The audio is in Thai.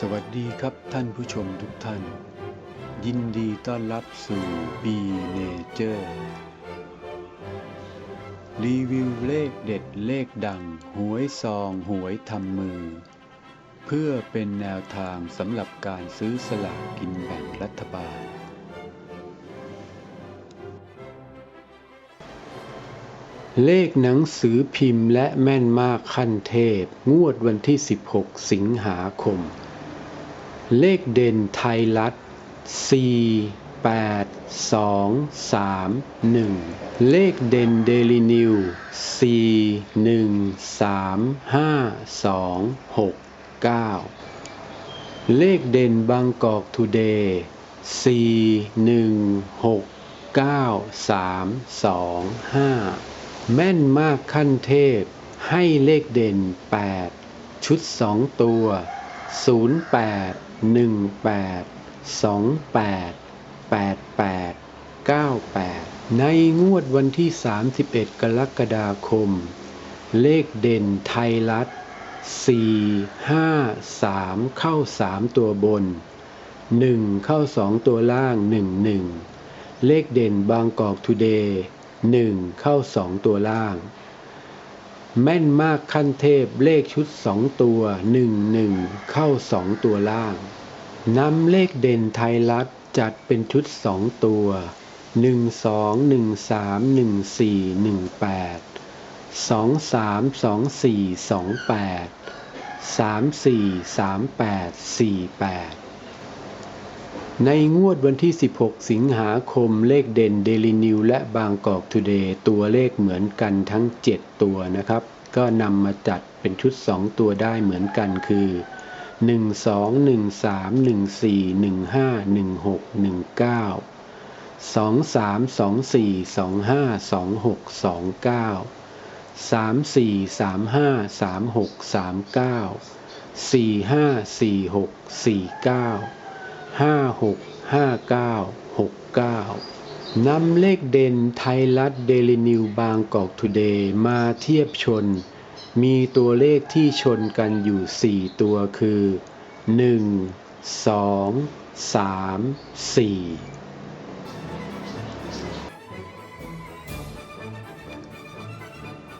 สวัสดีครับท่านผู้ชมทุกท่าน ยินดีต้อนรับสู่ B Nature รีวิวเลขเด็ดเลขดัง หวยซองหวยทำมือ เพื่อเป็นแนวทางสำหรับการซื้อสลากกินแบ่งรัฐบาล เลขหนังสือพิมพ์และแม่นมากขั้นเทพ งวดวันที่ 16 สิงหาคม เลขเด่นไทยรัฐ 4 8 2 3 1 เลขเด่นเดลินิว 4 1 3 5 2 6 9 เลขเด่นบางกอกทูเดย์4 1 6 9 3 2 5 แม่นมากขั้นเทพ ให้เลขเด่น 8 ชุด 2 ตัว 08 18 28 88 98 ในงวดวันที่ 31 กรกฎาคม เลขเด่นไทยรัฐ 4 5 3 เข้า 3 ตัวบน 1 เข้า 2 ตัวล่าง 1 1 เลขเด่นบางกอกทูเดย์1เข้า 2 ตัวล่าง แม่นมากขั้นเทพเลขชุดสองตัวหนึ่งหนึ่งเข้าสองตัวล่างนำเลขเด่นไทยรัฐจัดเป็นชุดสองตัวหนึ่งสองหนึ่งสามหนึ่งสี่หนึ่งแปดสองสามสองสี่สองแปดสามสี่สามแปดสี่แปด ในงวดวันที่ 16 สิงหาคมเลขเด่นเดลินิวและบางกอกทูเดย์ตัวเลขเหมือนกันทั้ง 7 ตัวนะครับ ก็นำมาจัดเป็นชุด 2 ตัวได้เหมือนกันคือ 1 2 1 3 1 4 1 5 1 6 1 9 2 3 2 4 2 5 2 6 2 9 3 4 3 5 3 6 3 9 4 5 4 6 4 9 ห้าหกห้าเก้าหกเก้านำเลขเด่นไทยรัฐเดลินิวบางกอกทูเดย์มาเทียบชน มีตัวเลขที่ชนกันอยู่ 4 ตัวคือ 1 2 3 4